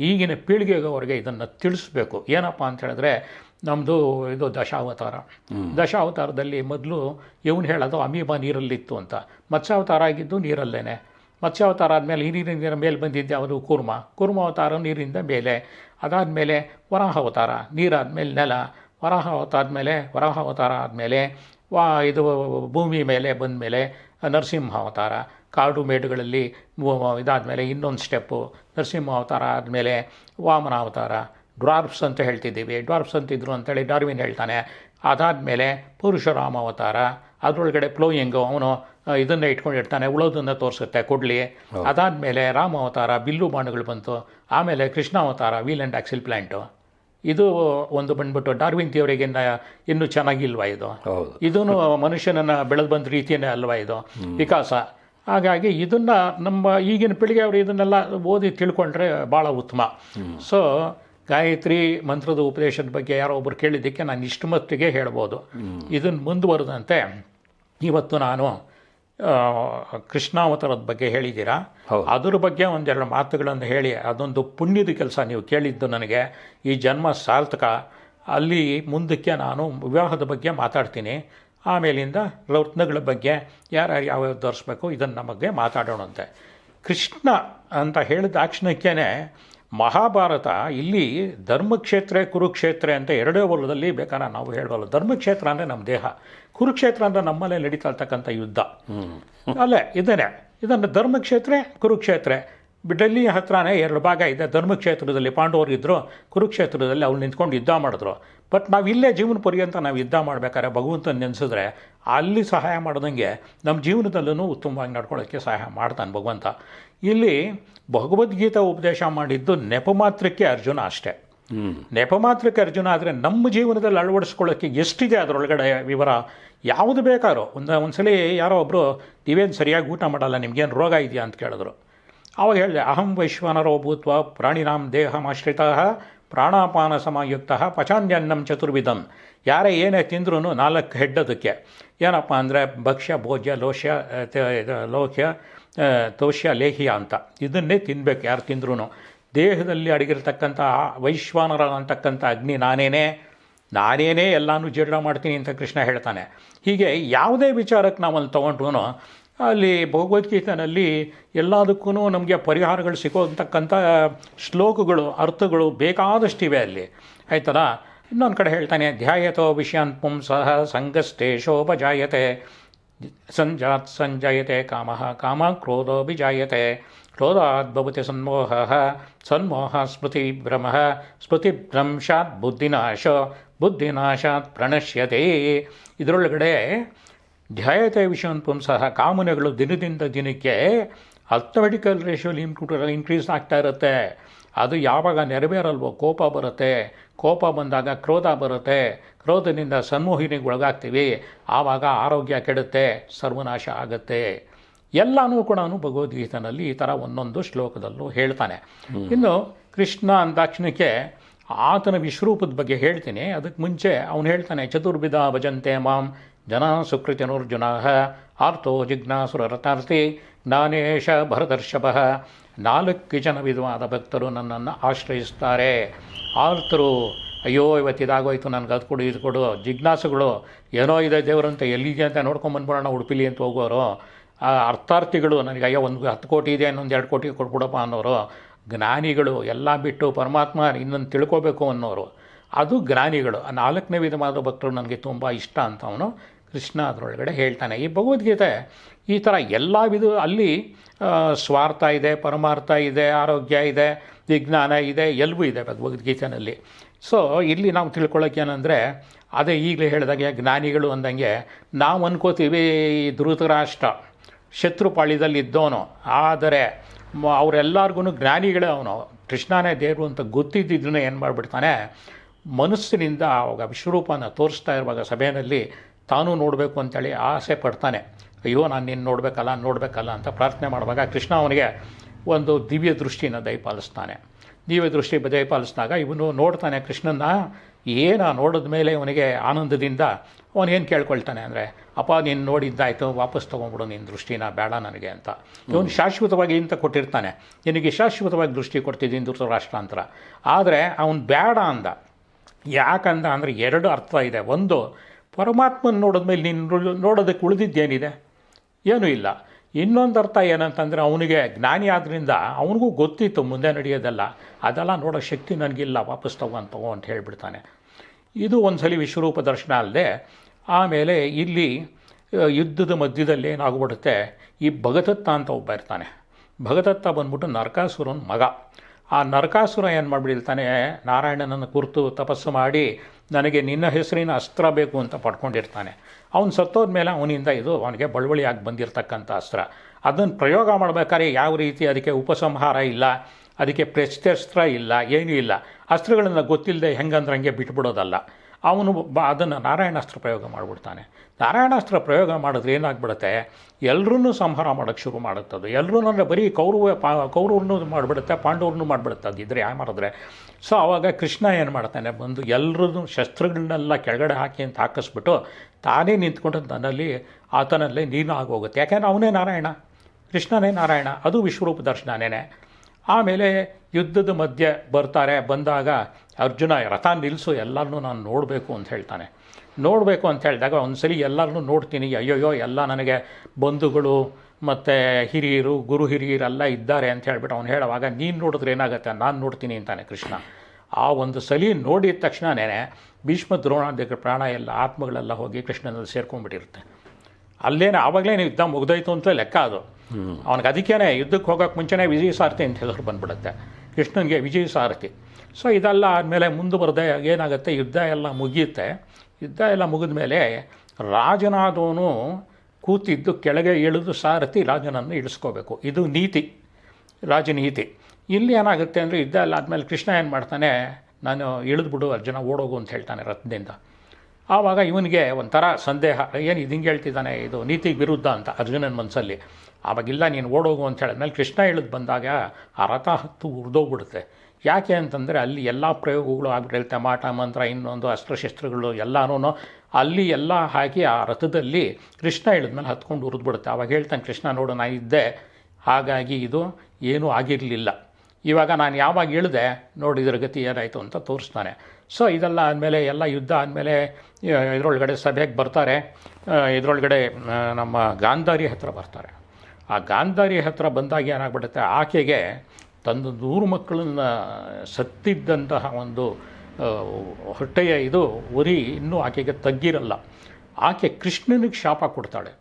ಈಗಿನ ಪೀಳಿಗೆಗೆ ಅವರಿಗೆ ಇದನ್ನು ತಿಳಿಸ್ಬೇಕು. ಏನಪ್ಪ ಅಂತ ಹೇಳಿದ್ರೆ ನಮ್ಮದು ಇದು ದಶಾವತಾರ. ದಶಾವತಾರದಲ್ಲಿ ಮೊದಲು ಇವನು ಹೇಳೋದು ಅಮೀಬ ನೀರಲ್ಲಿತ್ತು ಅಂತ. ಮತ್ಸ್ಯಾವತಾರ ಆಗಿದ್ದು ನೀರಲ್ಲೇನೆ. ಮತ್ಸ್ಯಾವತಾರ ಆದಮೇಲೆ ನೀರಿನ ಮೇಲೆ ಬಂದಿದ್ದೆ ಅವರು ಕೂರ್ಮ. ಕೂರ್ಮ ಅವತಾರ ನೀರಿಂದ ಮೇಲೆ. ಅದಾದಮೇಲೆ ವರಾಹ ಅವತಾರ ನೀರಾದ್ಮೇಲೆ ನೆಲ. ವರಾಹ ಅವತಾರ ಆದಮೇಲೆ ವರಾಹ ಅವತಾರ ಆದಮೇಲೆ ವಾ ಇದು ಭೂಮಿ ಮೇಲೆ ಬಂದ ಮೇಲೆ ನರಸಿಂಹ ಅವತಾರ ಕಾಡು ಮೇಡುಗಳಲ್ಲಿ ಇದಾದಮೇಲೆ ಇನ್ನೊಂದು ಸ್ಟೆಪ್ಪು ನರಸಿಂಹ ಅವತಾರ ಆದಮೇಲೆ ವಾಮನ ಅವತಾರ ಡ್ವಾರ್ಫ್ಸ್ ಅಂತ ಹೇಳ್ತಿದ್ದೀವಿ. ಡ್ವಾರ್ಫ್ಸ್ ಅಂತಿದ್ರು ಅಂತೇಳಿ ಡಾರ್ವಿನ್ ಹೇಳ್ತಾನೆ. ಅದಾದಮೇಲೆ ಪರಶುರಾಮ ಅವತಾರ ಅದರೊಳಗಡೆ ಪ್ಲೋಯಿಂಗು ಅವನು ಇದನ್ನು ಇಟ್ಕೊಂಡಿರ್ತಾನೆ ಉಳೋದನ್ನು ತೋರಿಸುತ್ತೆ ಕೊಡಲಿ. ಅದಾದಮೇಲೆ ರಾಮ ಅವತಾರ ಬಿಲ್ಲು ಬಾಣುಗಳು ಬಂತು. ಆಮೇಲೆ ಕೃಷ್ಣ ಅವತಾರ ವೀಲ್ ಆ್ಯಂಡ್ ಆಕ್ಸಿಲ್ ಪ್ಲ್ಯಾಂಟು ಇದು ಒಂದು ಬಂದ್ಬಿಟ್ಟು ಡಾರ್ವಿನ್ ಥಿಯವರಿಗಿನ್ನ ಇನ್ನೂ ಚೆನ್ನಾಗಿಲ್ವಾ ಇದು? ಇದೂ ಮನುಷ್ಯನನ್ನು ಬೆಳೆದು ಬಂದ ರೀತಿಯೇ ಅಲ್ವಾ ಇದು? ವಿಕಾಸ. ಹಾಗಾಗಿ ಇದನ್ನು ನಮ್ಮ ಈಗಿನ ಪೀಳಿಗೆ ಅವರು ಇದನ್ನೆಲ್ಲ ಓದಿ ತಿಳ್ಕೊಂಡ್ರೆ ಭಾಳ ಉತ್ತಮ. ಸೊ ಗಾಯತ್ರಿ ಮಂತ್ರದ ಉಪದೇಶದ ಬಗ್ಗೆ ಯಾರೋ ಒಬ್ಬರು ಕೇಳಿದ್ದಕ್ಕೆ ನಾನು ಇಷ್ಟು ಮಟ್ಟಿಗೆ ಹೇಳ್ಬೋದು. ಇದನ್ನು ಮುಂದುವರೆದಂತೆ ಇವತ್ತು ನಾನು ಕೃಷ್ಣಾವತಾರದ ಬಗ್ಗೆ ಹೇಳಿದ್ದೀರಾ? ಅದರ ಬಗ್ಗೆ ಒಂದೆರಡು ಮಾತುಗಳನ್ನು ಹೇಳಿ ಅದೊಂದು ಪುಣ್ಯದ ಕೆಲಸ ನೀವು ಕೇಳಿದ್ದು ನನಗೆ. ಈ ಜನ್ಮ ಸಾರ್ಥಕ. ಅಲ್ಲಿ ಮುಂದಕ್ಕೆ ನಾನು ವಿವಾಹದ ಬಗ್ಗೆ ಮಾತಾಡ್ತೀನಿ. ಆಮೇಲಿಂದ ರತ್ನಗಳ ಬಗ್ಗೆ ಯಾರ್ಯಾರು ಯಾವ್ಯಾವ ತೋರಿಸ್ಬೇಕು ಇದನ್ನು ನಮಗೆ ಮಾತಾಡೋಣಂತೆ. ಕೃಷ್ಣ ಅಂತ ಹೇಳಿದ ದಾಕ್ಷಿಣ್ಯಕ್ಕೇ ಮಹಾಭಾರತ ಇಲ್ಲಿ ಧರ್ಮಕ್ಷೇತ್ರ ಕುರುಕ್ಷೇತ್ರ ಅಂತ ಎರಡೇ ಹೊಲದಲ್ಲಿ ಬೇಕಾದ್ರೆ ನಾವು ಹೇಳಬಲ್ಲ ಧರ್ಮಕ್ಷೇತ್ರ ಅಂದರೆ ನಮ್ಮ ದೇಹ. ಕುರುಕ್ಷೇತ್ರ ಅಂದರೆ ನಮ್ಮಲ್ಲೇ ನಡೀತಾ ಇರ್ತಕ್ಕಂಥ ಯುದ್ಧ. ಅಲ್ಲೇ ಇದೇನೆ ಇದನ್ನು ಧರ್ಮಕ್ಷೇತ್ರ ಕುರುಕ್ಷೇತ್ರ. ಡೆಲ್ಲಿ ಹತ್ರನೇ ಎರಡು ಭಾಗ ಇದೆ. ಧರ್ಮಕ್ಷೇತ್ರದಲ್ಲಿ ಪಾಂಡವರು ಇದ್ದರು ಕುರುಕ್ಷೇತ್ರದಲ್ಲಿ ಅವ್ರು ನಿಂತ್ಕೊಂಡು ಯುದ್ಧ ಮಾಡಿದ್ರು. ಬಟ್ ನಾವು ಇಲ್ಲೇ ಜೀವನ ಪರ್ಯಂತ ನಾವು ಯುದ್ಧ ಮಾಡಬೇಕಾದ್ರೆ ಭಗವಂತ ನೆನೆಸಿದ್ರೆ ಅಲ್ಲಿ ಸಹಾಯ ಮಾಡ್ದಂಗೆ ನಮ್ಮ ಜೀವನದಲ್ಲೂ ಉತ್ತಮವಾಗಿ ನಡ್ಕೊಳ್ಳೋಕ್ಕೆ ಸಹಾಯ ಮಾಡ್ತಾನೆ ಭಗವಂತ. ಇಲ್ಲಿ ಭಗವದ್ಗೀತಾ ಉಪದೇಶ ಮಾಡಿದ್ದು ನೆಪ ಮಾತ್ರಕ್ಕೆ ಅರ್ಜುನ ಅಷ್ಟೇ. ನೆಪ ಮಾತ್ರಕ್ಕೆ ಅರ್ಜುನ ಆದರೆ ನಮ್ಮ ಜೀವನದಲ್ಲಿ ಅಳವಡಿಸ್ಕೊಳ್ಳೋಕ್ಕೆ ಎಷ್ಟಿದೆ ಅದರೊಳಗಡೆ ವಿವರ? ಯಾವುದು ಬೇಕಾದ್ರೂ. ಒಂದು, ಒಂದ್ಸಲಿ ಯಾರೋ ಒಬ್ಬರು ನೀವೇನು ಸರಿಯಾಗಿ ಊಟ ಮಾಡಲ್ಲ, ನಿಮ್ಗೇನು ರೋಗ ಇದೆಯಾ ಅಂತ ಕೇಳಿದ್ರು. ಅವಾಗ ಹೇಳಿದೆ, ಅಹಂ ವೈಶ್ವಾನರೋ ಭೂತ್ವ ಪ್ರಾಣಿನಾಂ ದೇಹಮಾಶ್ರಿತ ಪ್ರಾಣಾಪಾನ ಸಮಯುಕ್ತ ಪಚಾನ್ಯನ್ನಂ ಚತುರ್ವಿಧಂ. ಯಾರೇ ಏನೇ ತಿಂದ್ರೂ ನಾಲ್ಕು ಹೆಡ್ಡೋದಕ್ಕೆ ಏನಪ್ಪ ಅಂದರೆ ಭಕ್ಷ್ಯ, ಭೋಜ್ಯ, ಲೋಷ್ಯ ಲೋಹ್ಯ ತೋಷ್ಯ ಲೇಹ್ಯ ಅಂತ. ಇದನ್ನೇ ತಿನ್ಬೇಕು ಯಾರು ತಿಂದ್ರೂ ದೇಹದಲ್ಲಿ ಅಡಗಿರ್ತಕ್ಕಂಥ ವೈಶ್ವಾನರ ಅಂತಕ್ಕಂಥ ಅಗ್ನಿ ನಾನೇನೇ ನಾನೇನೇ ಎಲ್ಲನೂ ಜೀರ್ಣ ಮಾಡ್ತೀನಿ ಅಂತ ಕೃಷ್ಣ ಹೇಳ್ತಾನೆ. ಹೀಗೆ ಯಾವುದೇ ವಿಚಾರಕ್ಕೆ ನಾವು ಅಲ್ಲಿ ತೊಗೊಂಡ್ರು ಅಲ್ಲಿ ಭಗವದ್ಗೀತೆಯಲ್ಲಿ ಎಲ್ಲದಕ್ಕೂ ನಮಗೆ ಪರಿಹಾರಗಳು ಸಿಗೋತಕ್ಕಂಥ ಶ್ಲೋಕಗಳು, ಅರ್ಥಗಳು ಬೇಕಾದಷ್ಟಿವೆ ಅಲ್ಲಿ. ಆಯ್ತಲ್ಲ? ಇನ್ನೊಂದು ಕಡೆ ಹೇಳ್ತಾನೆ, ಧ್ಯಾಯತೋ ವಿಷಯಾನ್ ಪುಂಸಃ ಸಂಗಸ್ತೇಶೋಪಜಾಯತೆ ಸಂಜಾತ್ ಸಂಜಯತೆ ಕಾಮ ಕಾಮ ಕ್ರೋಧೋಭಿಜಾಯತೆ. ಕ್ರೋಧಾತ್ ಭವತಿ ಸನ್ಮೋಹ ಸನ್ಮೋಹ ಸ್ಮೃತಿಭ್ರಮ ಸ್ಮೃತಿಭ್ರಂಶಾತ್ ಬುದ್ಧಿನಾಶ ಬುದ್ಧಿನಾಶಾತ್ ಪ್ರಣಶ್ಯತೆ. ಇದರೊಳಗಡೆ ಧ್ಯಾಯತೆ ವಿಷಯವನ್ನು ಸಹ ಕಾಮನೆಗಳು ದಿನದಿಂದ ದಿನಕ್ಕೆ ಅರ್ಥಮೆಟಿಕಲ್ ರೇಷಿಯೋಲಿ ಇಂಪ್ರೂವ್ ಇನ್ಕ್ರೀಸ್ ಆಗ್ತಾ ಇರುತ್ತೆ. ಅದು ಯಾವಾಗ ನೆರವೇರಲ್ವೋ ಕೋಪ ಬರುತ್ತೆ. ಕೋಪ ಬಂದಾಗ ಕ್ರೋಧ ಬರುತ್ತೆ. ಕ್ರೋಧದಿಂದ ಸನ್ಮೋಹಿನಿಗೆ ಒಳಗಾಗ್ತೀವಿ ಆವಾಗ ಆರೋಗ್ಯ ಕೆಡುತ್ತೆ. ಸರ್ವನಾಶ ಆಗುತ್ತೆ. ಎಲ್ಲನೂ ಕೂಡ ಭಗವದ್ಗೀತನಲ್ಲಿ ಈ ಥರ ಒಂದೊಂದು ಶ್ಲೋಕದಲ್ಲೂ ಹೇಳ್ತಾನೆ. ಇನ್ನು ಕೃಷ್ಣ ಅಂದಾಕ್ಷಣಕ್ಕೆ ಆತನ ವಿಶ್ವರೂಪದ ಬಗ್ಗೆ ಹೇಳ್ತೀನಿ. ಅದಕ್ಕೆ ಮುಂಚೆ ಅವನು ಹೇಳ್ತಾನೆ ಚತುರ್ವಿಧ ಭಜಂತೆ ಮಾಂ ಜನ ಸುಕೃತಿನೋರ್ಜುನ ಆರ್ತೋ ಜಿಜ್ಞಾಸುರ ರಥಾರ್ಥಿ ಜ್ಞಾನೇಶ ಭರದರ್ಶಭ. ನಾಲ್ಕು ಜನ ವಿಧವಾದ ಭಕ್ತರು ನನ್ನನ್ನು ಆಶ್ರಯಿಸ್ತಾರೆ ಆರ್ತರು, ಅಯ್ಯೋ, ಇವತ್ತು ಇದಾಗೋಯ್ತು, ನನಗೆ ಅದು ಕೊಡು, ಇದು ಕೊಡು. ಜಿಜ್ಞಾಸುಗಳು, ಏನೋ ಇದೆ ದೇವರಂತ, ಎಲ್ಲಿದೆ ಅಂತ ನೋಡ್ಕೊಂಬಂದ್ಬಿಡೋಣ ಉಡುಪಿಲಿ ಅಂತ ಹೋಗೋರು. ಆ ಅರ್ಥಾರ್ಥಿಗಳು, ನನಗೆ ಅಯ್ಯೋ, ಒಂದು ಹತ್ತು ಕೋಟಿ ಇದೆ, ಇನ್ನೊಂದು ಎರಡು ಕೋಟಿ ಕೊಟ್ಬಿಡಪ್ಪ ಅನ್ನೋರು. ಜ್ಞಾನಿಗಳು, ಎಲ್ಲ ಬಿಟ್ಟು ಪರಮಾತ್ಮ, ಇನ್ನೊಂದು ತಿಳ್ಕೋಬೇಕು ಅನ್ನೋರು. ಅದು ಜ್ಞಾನಿಗಳು. ನಾಲ್ಕನೇ ವಿಧವಾದ ಭಕ್ತರು ನನಗೆ ತುಂಬ ಇಷ್ಟ ಅಂತ ಅವನು ಕೃಷ್ಣ ಅದರೊಳಗಡೆ ಹೇಳ್ತಾನೆ. ಈ ಭಗವದ್ಗೀತೆ ಈ ಥರ ಎಲ್ಲ ವಿಧ ಅಲ್ಲಿ ಸ್ವಾರ್ಥ ಇದೆ, ಪರಮಾರ್ಥ ಇದೆ, ಆರೋಗ್ಯ ಇದೆ, ವಿಜ್ಞಾನ ಇದೆ, ಎಲ್ಲವೂ ಇದೆ ಭಗವದ್ಗೀತೆಯಲ್ಲಿ ಸೊ ಇಲ್ಲಿ ನಾವು ತಿಳ್ಕೊಳ್ಳೋಕೆ ಏನಂದರೆ, ಅದೇ ಈಗಲೇ ಹೇಳಿದಾಗೆ ಜ್ಞಾನಿಗಳು ಅಂದಂಗೆ, ನಾವು ಅನ್ಕೋತೀವಿ ಈ ಧೃತರಾಷ್ಟ್ರ ಶತ್ರುಪಾಳ್ಯದಲ್ಲಿದ್ದವನು ಆದರೆ, ಮ- ಅವರೆಲ್ಲರಿಗೂ ಜ್ಞಾನಿಗಳೇ ಅವನು. ಕೃಷ್ಣನೇ ದೇವರು ಅಂತ ಗೊತ್ತಿದ್ದಿದ್ದನ್ನೇ ಏನು ಮಾಡಿಬಿಡ್ತಾನೆ, ಮನಸ್ಸಿನಿಂದ ಅವಾಗ ವಿಶ್ವರೂಪನ ತೋರಿಸ್ತಾ ಇರುವಾಗ ಸಭೆಯಲ್ಲಿ ತಾನೂ ನೋಡಬೇಕು ಅಂತೇಳಿ ಆಸೆ ಪಡ್ತಾನೆ. ಅಯ್ಯೋ, ನಾನು ನಿನ್ನ ನೋಡಬೇಕಲ್ಲ ನೋಡಬೇಕಲ್ಲ ಅಂತ ಪ್ರಾರ್ಥನೆ ಮಾಡುವಾಗ ಕೃಷ್ಣ ಅವನಿಗೆ ಒಂದು ದಿವ್ಯ ದೃಷ್ಟಿನ ದಯಪಾಲಿಸ್ತಾನೆ ದಿವ್ಯ ದೃಷ್ಟಿ ದಯಪಾಲಿಸಿದಾಗ ಇವನು ನೋಡ್ತಾನೆ ಕೃಷ್ಣನ ಏನ ನೋಡಿದ ಮೇಲೆ ಅವನಿಗೆ ಆನಂದದಿಂದ ಅವನೇನು ಕೇಳ್ಕೊಳ್ತಾನೆ ಅಂದರೆ, ಅಪ್ಪ, ನೀನು ನೋಡಿದ್ದಾಯ್ತು, ವಾಪಸ್ ತೊಗೊಂಬಿಡು ನಿನ್ನ ದೃಷ್ಟಿನ, ಬೇಡ ನನಗೆ ಅಂತ. ಇವನು ಶಾಶ್ವತವಾಗಿ ಇಂತ ಕೊಟ್ಟಿರ್ತಾನೆ. ನಿನಗೆ ಶಾಶ್ವತವಾಗಿ ದೃಷ್ಟಿ ಕೊಡ್ತಿದ್ದೀನಿ ಧೃತರಾಷ್ಟ್ರಾಂತರ. ಆದರೆ ಅವನು ಬೇಡ ಅಂದ. ಯಾಕಂದ ಅಂದರೆ ಎರಡು ಅರ್ಥ ಇದೆ. ಒಂದು ಪರಮಾತ್ಮನ ನೋಡಿದ್ಮೇಲೆ ನೀನು ನೋಡೋದಕ್ಕೆ ಉಳಿದಿದ್ದೇನಿದೆ? ಏನೂ ಇಲ್ಲ. ಇನ್ನೊಂದು ಅರ್ಥ ಏನಂತಂದರೆ ಅವನಿಗೆ ಜ್ಞಾನಿ ಆದ್ದರಿಂದ ಅವನಿಗೂ ಗೊತ್ತಿತ್ತು ಮುಂದೆ ನಡೆಯೋದೆಲ್ಲ. ಅದೆಲ್ಲ ನೋಡೋ ಶಕ್ತಿ ನನಗಿಲ್ಲ, ವಾಪಸ್ ತಗೊಂಡು ತಗೋ ಅಂತ ಹೇಳಿಬಿಡ್ತಾನೆ. ಇದು ಒಂದು ಸಲ ವಿಶ್ವರೂಪ ದರ್ಶನ ಅಲ್ಲದೆ, ಆಮೇಲೆ ಇಲ್ಲಿ ಯುದ್ಧದ ಮಧ್ಯದಲ್ಲಿ ಏನಾಗ್ಬಿಡುತ್ತೆ? ಈ ಭಗದತ್ತ ಅಂತ ಒಬ್ಬ ಇರ್ತಾನೆ. ಭಗದತ್ತ ಬಂದ್ಬಿಟ್ಟು ನರಕಾಸುರನ ಮಗ. ಆ ನರಕಾಸುರ ಏನು ಮಾಡಿಬಿಡ್ತಾನೆ ನಾರಾಯಣನನ್ನು ಕುರಿತು ತಪಸ್ಸು ಮಾಡಿ ನನಗೆ ನಿನ್ನ ಹೆಸರಿನ ಅಸ್ತ್ರ ಬೇಕು ಅಂತ ಪಡ್ಕೊಂಡಿರ್ತಾನೆ. ಅವನು ಸತ್ತೋದ ಮೇಲೆ ಅವನಿಂದ ಇದು ಅವನಿಗೆ ಬಳುವಳಿಯಾಗಿ ಬಂದಿರತಕ್ಕಂಥ ಅಸ್ತ್ರ. ಅದನ್ನು ಪ್ರಯೋಗ ಮಾಡಬೇಕಾದ್ರೆ ಯಾವ ರೀತಿ ಅದಕ್ಕೆ ಉಪಸಂಹಾರ ಇಲ್ಲ, ಅದಕ್ಕೆ ಪ್ರತ್ಯಸ್ತ್ರ ಇಲ್ಲ, ಏನೂ ಇಲ್ಲ. ಅಸ್ತ್ರಗಳನ್ನು ಗೊತ್ತಿಲ್ಲದೆ ಹೆಂಗಂದ್ರೆ ಹಂಗೆ ಬಿಟ್ಬಿಡೋದಲ್ಲ. ಅವನು ಬ ಅದನ್ನು ನಾರಾಯಣಾಸ್ತ್ರ ಪ್ರಯೋಗ ಮಾಡಿಬಿಡ್ತಾನೆ. ನಾರಾಯಣಾಸ್ತ್ರ ಪ್ರಯೋಗ ಮಾಡಿದ್ರೆ ಏನಾಗ್ಬಿಡುತ್ತೆ? ಎಲ್ಲರೂ ಸಂಹಾರ ಮಾಡೋಕ್ಕೆ ಶುರು ಮಾಡುತ್ತದು ಎಲ್ಲರೂ ಅಂದರೆ ಬರೀ ಕೌರವ ಪಾ, ಕೌರವ್ರನ್ನೂ ಮಾಡಿಬಿಡುತ್ತೆ, ಪಾಂಡವ್ರನ್ನೂ ಮಾಡಿಬಿಡುತ್ತೆ ಅದಿದ್ರೆ ಯಾ ಮಾಡಿದ್ರೆ? ಸೊ ಆವಾಗ ಕೃಷ್ಣ ಏನು ಮಾಡ್ತಾನೆ? ಬಂದು ಎಲ್ಲರನ್ನೂ ಶಸ್ತ್ರಗಳನ್ನೆಲ್ಲ ಕೆಳಗಡೆ ಹಾಕಿ ಅಂತ ಹಾಕಿಸ್ಬಿಟ್ಟು ತಾನೇ ನಿಂತ್ಕೊಂಡು ತನ್ನಲ್ಲಿ ಆತನಲ್ಲೇ ನೀನು ಆಗೋಗುತ್ತೆ ಯಾಕೆಂದ್ರೆ ಅವನೇ ನಾರಾಯಣ. ಕೃಷ್ಣನೇ ನಾರಾಯಣ. ಅದು ವಿಶ್ವರೂಪ ದರ್ಶನನೇ ಆಮೇಲೆ ಯುದ್ಧದ ಮಧ್ಯೆ ಬರ್ತಾರೆ. ಬಂದಾಗ ಅರ್ಜುನ, ರಥ ನಿಲ್ಲಿಸು ಎಲ್ಲರನ್ನೂ ನಾನು ನೋಡಬೇಕು ಅಂತ ಹೇಳ್ತಾನೆ. ನೋಡಬೇಕು ಅಂತ ಹೇಳಿದಾಗ ಒಂದ್ಸಲಿ ಎಲ್ಲರನ್ನೂ ನೋಡ್ತೀನಿ ಅಯ್ಯೋಯ್ಯೋ ಎಲ್ಲ ನನಗೆ ಬಂಧುಗಳು ಮತ್ತು ಹಿರಿಯರು ಗುರು ಹಿರಿಯರೆಲ್ಲ ಇದ್ದಾರೆ ಅಂತ ಹೇಳ್ಬಿಟ್ಟು ಅವ್ನು ಹೇಳುವಾಗ ನೀನು ನೋಡಿದ್ರೆ ಏನಾಗುತ್ತೆ? ನಾನು ನೋಡ್ತೀನಿ ಅಂತಾನೆ ಕೃಷ್ಣ. ಆ ಒಂದು ಸಲಿ ನೋಡಿದ ತಕ್ಷಣನೇ ಭೀಷ್ಮ ದ್ರೋಣಾದಿಗಳ ಪ್ರಾಣ ಎಲ್ಲ ಆತ್ಮಗಳೆಲ್ಲ ಹೋಗಿ ಕೃಷ್ಣನಲ್ಲಿ ಸೇರ್ಕೊಂಡ್ಬಿಟ್ಟಿರುತ್ತೆ. ಅಲ್ಲೇನೆ ಆವಾಗಲೇ ಯುದ್ಧ ಮುಗ್ದೋಯ್ತು ಅಂತ ಲೆಕ್ಕ ಅದು. ಅವನಿಗೆ ಅದಕ್ಕೇನೆ ಯುದ್ಧಕ್ಕೆ ಹೋಗೋಕ್ಕೆ ಮುಂಚೆನೇ ವಿಜಯ ಸಾರಥಿ ಅಂತ ಹೆಸರು ಬಂದ್ಬಿಡುತ್ತೆ. ಕೃಷ್ಣನಿಗೆ ವಿಜಯ ಸಾರಥಿ. ಸೊ ಇದೆಲ್ಲ ಆದಮೇಲೆ ಮುಂದುವರೆದೆ ಏನಾಗುತ್ತೆ? ಯುದ್ಧ ಎಲ್ಲ ಮುಗಿಯುತ್ತೆ. ಯುದ್ಧ ಎಲ್ಲ ಮುಗಿದ ಮೇಲೆ ರಾಜನಾದವನು ಕೂತಿದ್ದು ಕೆಳಗೆ ಇಳಿದು ಸಾರಥಿ ರಾಜನನ್ನು ಇಳಿಸ್ಕೋಬೇಕು. ಇದು ನೀತಿ, ರಾಜನೀತಿ. ಇಲ್ಲಿ ಏನಾಗುತ್ತೆ ಅಂದರೆ ಯುದ್ಧ ಎಲ್ಲ ಆದಮೇಲೆ ಕೃಷ್ಣ ಏನು ಮಾಡ್ತಾನೆ, ನಾನು ಇಳಿದ್ಬಿಡು ಅರ್ಜುನ, ಓಡೋಗು ಅಂತ ಹೇಳ್ತಾನೆ ರಥದಿಂದ. ಆವಾಗ ಇವನಿಗೆ ಒಂಥರ ಸಂದೇಹ, ಏನು ಇದು ಹಿಂಗೆ ಹೇಳ್ತಿದ್ದಾನೆ, ಇದು ನೀತಿಗೆ ವಿರುದ್ಧ ಅಂತ ಅರ್ಜುನನ ಮನಸ್ಸಲ್ಲಿ ಆವಾಗಿಲ್ಲ ನೀನು ಓಡೋಗು ಅಂತ ಹೇಳಿದ್ಮೇಲೆ ಕೃಷ್ಣ ಇಳಿದು ಬಂದಾಗ ಆ ರಥ ಹತ್ತು ಉರಿದೋಗ್ಬಿಡುತ್ತೆ. ಯಾಕೆ ಅಂತಂದರೆ ಅಲ್ಲಿ ಎಲ್ಲ ಪ್ರಯೋಗಗಳು ಆಗ್ಬಿಟ್ಟಿರುತ್ತೆ ಮಾಟ, ಮಂತ್ರ, ಇನ್ನೊಂದು ಅಸ್ತ್ರಶಸ್ತ್ರಗಳು ಎಲ್ಲನೂ ಅಲ್ಲಿ ಎಲ್ಲ ಹಾಕಿ ಆ ರಥದಲ್ಲಿ ಕೃಷ್ಣ ಹೇಳಿದ್ಮೇಲೆ ಹತ್ಕೊಂಡು ಉರಿದ್ಬಿಡುತ್ತೆ. ಅವಾಗ ಹೇಳ್ತಾನೆ, ಕೃಷ್ಣ ನೋಡು ನಾನು ಇದ್ದೆ. ಹಾಗಾಗಿ ಇದು ಏನೂ ಆಗಿರಲಿಲ್ಲ. ಇವಾಗ ನಾನು ಯಾವಾಗ ಇಳಿದೆ, ನೋಡಿ, ಇದರ ಗತಿ ಏನಾಯಿತು ಅಂತ ತೋರಿಸ್ತಾನೆ. ಸೊ ಇದೆಲ್ಲ ಆದಮೇಲೆ ಎಲ್ಲ ಯುದ್ಧ ಆದಮೇಲೆ ಇದರೊಳಗಡೆ ಸಭೆಗೆ ಬರ್ತಾರೆ. ಇದರೊಳಗಡೆ ನಮ್ಮ ಗಾಂಧಾರಿ ಹತ್ರ ಬರ್ತಾರೆ. ಆ ಗಾಂಧಾರಿ ಹತ್ರ ಬಂದಾಗ ಏನಾಗ್ಬಿಡುತ್ತೆ? ಆಕೆಗೆ ತನ್ನ ನೂರು ಮಕ್ಕಳನ್ನ ಸತ್ತಿದ್ದಂತಹ ಒಂದು ಹೊಟ್ಟೆಯ ಇದು ಉರಿ ಇನ್ನೂ ಆಕೆಗೆ ತಗ್ಗಿರಲ್ಲ. ಆಕೆ ಕೃಷ್ಣನಿಗೆ ಶಾಪ ಕೊಡ್ತಾಳೆ.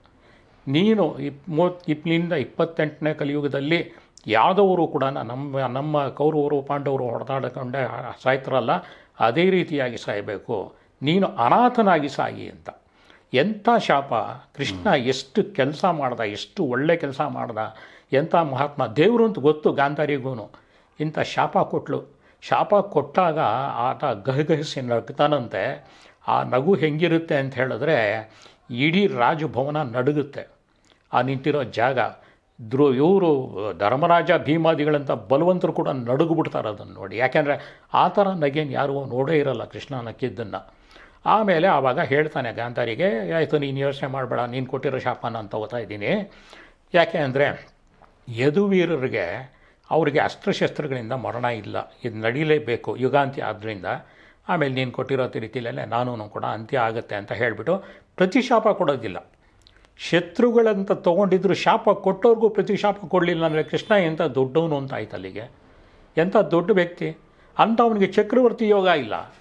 ನೀನು ಇಪ್ ಮೂವತ್ತು ಇಪ್ಪಲಿಂದ ಇಪ್ಪತ್ತೆಂಟನೇ ಕಲಿಯುಗದಲ್ಲಿ ಯಾವುದವರು ಕೂಡ ನಮ್ಮ ನಮ್ಮ ಕೌರವರು ಪಾಂಡವರು ಹೊಡೆದಾಡಿಕೊಂಡೆ ಸಾಯ್ತಾರಲ್ಲ ಅದೇ ರೀತಿಯಾಗಿ ಸಾಯಬೇಕು. ನೀನು ಅನಾಥನಾಗಿ ಸಾಯಿ ಅಂತ. ಎಂಥ ಶಾಪ? ಕೃಷ್ಣ ಎಷ್ಟು ಕೆಲಸ ಮಾಡ್ದ ಎಷ್ಟು ಒಳ್ಳೆ ಕೆಲಸ ಮಾಡ್ದ. ಎಂಥ ಮಹಾತ್ಮ? ದೇವರು ಅಂತ ಗೊತ್ತು ಗಾಂಧಾರಿಗೂ ಇಂಥ ಶಾಪ ಕೊಟ್ಲು. ಶಾಪ ಕೊಟ್ಟಾಗ ಆತ ಗಹಗಹಿಸಿ ನಗ್ತಾನಂತೆ. ಆ ನಗು ಹೆಂಗಿರುತ್ತೆ ಅಂತ ಹೇಳಿದ್ರೆ ಇಡೀ ರಾಜಭವನ ನಡುಗುತ್ತೆ. ಆ ನಿಂತಿರೋ ಜಾಗ. ಧ್ರು ಇವರು ಧರ್ಮರಾಜ ಭೀಮಾದಿಗಳಂಥ ಬಲವಂತರು ಕೂಡ ನಡುಗು ಬಿಡ್ತಾರೆ ಅದನ್ನು ನೋಡಿ. ಯಾಕೆಂದರೆ ಆ ಥರ ನಗೇನು ಯಾರೂ ನೋಡೇ ಇರಲ್ಲ ಕೃಷ್ಣ ನಕ್ಕಿದ್ದನ್ನು. ಆಮೇಲೆ ಆವಾಗ ಹೇಳ್ತಾನೆ ಗಾಂಧಾರಿಗೆ, ಆಯಿತು, ನೀನು ಯೋಚನೆ ಮಾಡಬೇಡ. ನೀನು ಕೊಟ್ಟಿರೋ ಶಾಪ ನಾನು ತಗೋತಾ ಇದ್ದೀನಿ. ಯಾಕೆ ಅಂದರೆ ಯದುವೀರರಿಗೆ ಅವರಿಗೆ ಅಸ್ತ್ರಶಸ್ತ್ರಗಳಿಂದ ಮರಣ ಇಲ್ಲ. ಇದು ನಡೀಲೇಬೇಕು. ಯುಗಾಂತ್ಯ ಆದ್ದರಿಂದ ಆಮೇಲೆ ನೀನು ಕೊಟ್ಟಿರೋ ರೀತಿಯಲ್ಲೇ ನಾನು ಕೂಡ ಅಂತ್ಯ ಆಗುತ್ತೆ ಅಂತ ಹೇಳಿಬಿಟ್ಟು ಪ್ರತಿಶಾಪ ಕೊಡೋದಿಲ್ಲ. ಶತ್ರುಗಳಂತ ತೊಗೊಂಡಿದ್ರು ಶಾಪ ಕೊಟ್ಟವ್ರಿಗೂ ಪ್ರತಿಶಾಪ ಕೊಡಲಿಲ್ಲ ಅಂದರೆ ಕೃಷ್ಣ ಎಂಥ ದೊಡ್ಡವನು ಅಂತ ಆಯ್ತು ಅಲ್ಲಿಗೆ? ಎಂಥ ದೊಡ್ಡ ವ್ಯಕ್ತಿ? ಅಂತ ಅವನಿಗೆ ಚಕ್ರವರ್ತಿ ಯೋಗ ಇಲ್ಲ.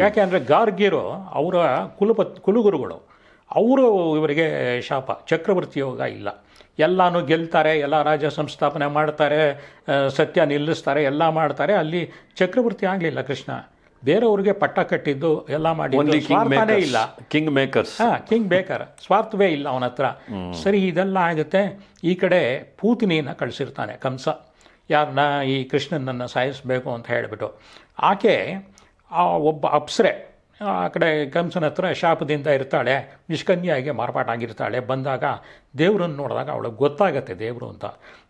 ಯಾಕೆ ಅಂದರೆ ಗಾರ್ಗಿರು ಅವರ ಕುಲಪತ್ ಕುಲಗುರುಗಳು. ಅವರು ಇವರಿಗೆ ಶಾಪ ಚಕ್ರವರ್ತಿ ಯೋಗ ಇಲ್ಲ. ಎಲ್ಲನೂ ಗೆಲ್ತಾರೆ ಎಲ್ಲ ರಾಜ ಸಂಸ್ಥಾಪನೆ ಮಾಡ್ತಾರೆ ಸತ್ಯ ನಿಲ್ಲಿಸ್ತಾರೆ ಎಲ್ಲ ಮಾಡ್ತಾರೆ ಅಲ್ಲಿ ಚಕ್ರವರ್ತಿ ಆಗಲಿಲ್ಲ ಕೃಷ್ಣ. ಬೇರೆಯವ್ರಿಗೆ ಪಟ್ಟ ಕಟ್ಟಿದ್ದು ಎಲ್ಲ ಮಾಡಿ ಸ್ವಾರ್ಥನೇ ಇಲ್ಲ. ಕಿಂಗ್ ಮೇಕರ್ಸ್ ಹಾಂ ಕಿಂಗ್ ಬೇಕರ್ ಸ್ವಾರ್ಥವೇ ಇಲ್ಲ ಅವನ ಹತ್ರ. ಸರಿ ಇದೆಲ್ಲ ಆಗುತ್ತೆ. ಈ ಕಡೆ ಪೂತಿನಿನ ಕಳಿಸಿರ್ತಾನೆ ಕಂಸ. ಯಾರನ್ನ ಈ ಕೃಷ್ಣನನ್ನು ಸಾಯಿಸ್ಬೇಕು ಅಂತ ಹೇಳಿಬಿಟ್ಟು. ಆಕೆ ಆ ಒಬ್ಬ ಅಪ್ಸರೆ ಆ ಕಡೆ ಕಂಸನ ಹತ್ರ ಶಾಪದಿಂದ ಇರ್ತಾಳೆ, ನಿಷ್ಕನ್ಯಾಗಿ ಮಾರ್ಪಾಟಾಗಿರ್ತಾಳೆ. ಬಂದಾಗ ದೇವ್ರನ್ನ ನೋಡಿದಾಗ ಅವಳಿಗೆ ಗೊತ್ತಾಗತ್ತೆ ದೇವರು ಅಂತ.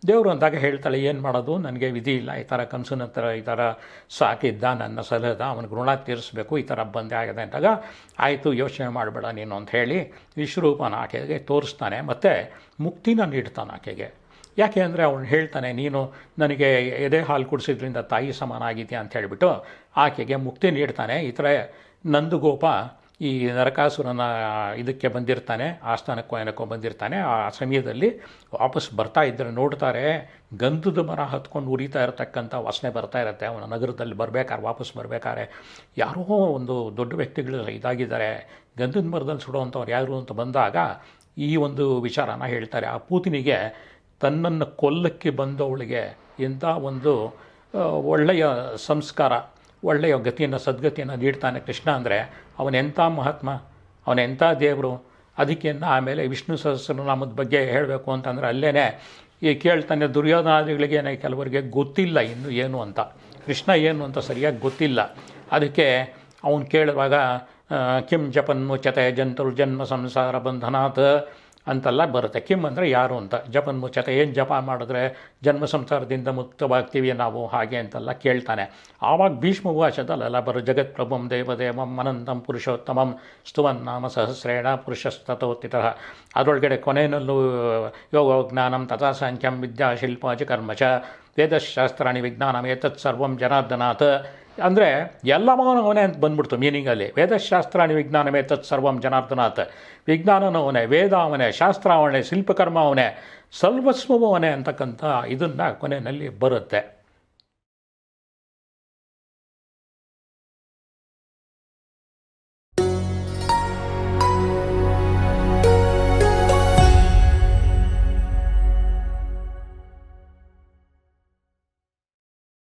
ದೇವರು ಅಂದಾಗ ಹೇಳ್ತಾಳೆ, ಏನು ಮಾಡೋದು? ನನಗೆ ವಿಧಿ ಇಲ್ಲ. ಈ ಥರ ಕಂಸನ ಹತ್ರ ಈ ಥರ ಸಾಕಿದ್ದ, ನನ್ನ ಸಲಹದ ಅವನಿಗೆ ಋಣ ತೀರಿಸ್ಬೇಕು, ಈ ಥರ ಬಂದೆ ಆಗಿದೆ ಅಂದಾಗ, ಆಯಿತು, ಯೋಚನೆ ಮಾಡಬೇಡ ನೀನು ಅಂತ ಹೇಳಿ ವಿಶ್ವರೂಪನ ಆಕೆಗೆ ತೋರಿಸ್ತಾನೆ. ಮತ್ತು ಮುಕ್ತಿನ ನೀಡ್ತಾನೆ ಆಕೆಗೆ. ಯಾಕೆ ಅಂದರೆ ಅವನು ಹೇಳ್ತಾನೆ, ನೀನು ನನಗೆ ಎದೆ ಹಾಲು ಕುಡಿಸಿದ್ರಿಂದ ತಾಯಿ ಸಮಾನ ಆಗಿದೆಯಾ ಅಂತ ಹೇಳಿಬಿಟ್ಟು ಆಕೆಗೆ ಮುಕ್ತಿ ನೀಡ್ತಾನೆ. ಈ ಥರ ನಂದಗೋಪ ಈ ನರಕಾಸುರನ ಇದಕ್ಕೆ ಬಂದಿರ್ತಾನೆ, ಆಸ್ಥಾನಕ್ಕೋ ಏನಕ್ಕೋ ಬಂದಿರ್ತಾನೆ. ಆ ಸಮಯದಲ್ಲಿ ವಾಪಸ್ ಬರ್ತಾ ಇದ್ದರೆ ನೋಡ್ತಾರೆ, ಗಂಧದ ಮರ ಹತ್ಕೊಂಡು ಉರಿತಾ ಇರತಕ್ಕಂಥ ವಾಸನೆ ಬರ್ತಾ ಇರುತ್ತೆ. ಅವನ ನಗರದಲ್ಲಿ ಬರ್ಬೇಕಾದ್ರೆ ವಾಪಸ್ ಬರ್ಬೇಕಾದ್ರೆ ಯಾರೋ ಒಂದು ದೊಡ್ಡ ವ್ಯಕ್ತಿಗಳು ಇದಾಗಿದ್ದಾರೆ. ಗಂಧದ ಮರದಲ್ಲಿ ಸುಡುವಂಥವ್ರು ಯಾರು ಅಂತ ಬಂದಾಗ ಈ ಒಂದು ವಿಚಾರನ ಹೇಳ್ತಾರೆ. ಆ ಪೂತಿನಿಗೆ ತನ್ನನ್ನು ಕೊಲ್ಲಕ್ಕೆ ಬಂದವಳಿಗೆ ಇಂಥ ಒಂದು ಒಳ್ಳೆಯ ಸಂಸ್ಕಾರ ಒಳ್ಳೆಯ ಗತಿಯನ್ನು, ಸದ್ಗತಿಯನ್ನು ನೀಡ್ತಾನೆ ಕೃಷ್ಣ ಅಂದರೆ ಅವನೆಂಥ ಮಹಾತ್ಮ ಅವನೆಂಥ ದೇವರು, ಅದಕ್ಕೆ ಆಮೇಲೆ ವಿಷ್ಣು ಸಹಸ್ರನಾಮದ ಬಗ್ಗೆ ಹೇಳಬೇಕು ಅಂತಂದರೆ ಅಲ್ಲೇ ಈ ಕೇಳ್ತಾನೆ ದುರ್ಯೋಧನಾದಿಗಳಿಗೆ ಕೆಲವರಿಗೆ ಗೊತ್ತಿಲ್ಲ ಇನ್ನು ಏನು ಅಂತ. ಕೃಷ್ಣ ಏನು ಅಂತ ಸರಿಯಾಗಿ ಗೊತ್ತಿಲ್ಲ. ಅದಕ್ಕೆ ಅವನು ಕೇಳುವಾಗ ಕಿಂ ಜಪನ್ ಮುಚ್ಚತೆ ಜಂತುರ್ ಜನ್ಮ ಸಂಸಾರ ಬಂಧನಾತ್ ಅಂತೆಲ್ಲ ಬರುತ್ತೆ. ಕಿಮ್ ಅಂದರೆ ಯಾರು ಅಂತ. ಜಪನ್ ಮುಚ್ಚತೆ ಏನು ಜಪ ಮಾಡಿದ್ರೆ ಜನ್ಮ ಸಂಸಾರದಿಂದ ಮುಕ್ತವಾಗ್ತೀವಿ ನಾವು, ಹಾಗೆ ಅಂತೆಲ್ಲ ಕೇಳ್ತಾನೆ. ಆವಾಗ ಭೀಷ್ಮ ಬರು ಜಗತ್ಪ್ರಭುಂ ದೇವದೇವಂ ಅನಂತಂ ಪುರುಷೋತ್ತಮಂ ಸ್ತುವನ್ ನಾಮ ಸಹಸ್ರೇಣ ಪುರುಷಸ್ತತೋತ್ತಿತ ಅದರೊಳಗಡೆ ಕೊನೆಯಲ್ಲೂ ಯೋಗ ಜ್ಞಾನಂ ತಥಾ ಸಾಂಖ್ಯಂ ವಿದ್ಯಾ ಶಿಲ್ಪ ಚ ಕರ್ಮ ಚ ವೇದಶಾಸ್ತ್ರಾಣಿ ವಿಜ್ಞಾನಂ ಏತತ್ ಸರ್ವಂ ಜನಾರ್ದನಾಥ್. ಅಂದರೆ ಎಲ್ಲವೂ ಅವನೇ ಅಂತ ಬಂದ್ಬಿಡ್ತು ಮೀನಿಂಗಲ್ಲಿ ವೇದಶಾಸ್ತ್ರಾಣಿ ವಿಜ್ಞಾನವೇ ಏತತ್ ಸರ್ವಂ ಜನಾರ್ದನಾಥ್. ವಿಜ್ಞಾನನೂ ಅವನೇ ವೇದ ಅವನೇ ಶಾಸ್ತ್ರ ಅವನೇ ಶಿಲ್ಪಕರ್ಮ ಅವನೇ ಸರ್ವಸ್ವವು ಅಂತಕ್ಕಂಥ ಇದನ್ನು ಕೊನೆಯಲ್ಲಿ ಬರುತ್ತೆ.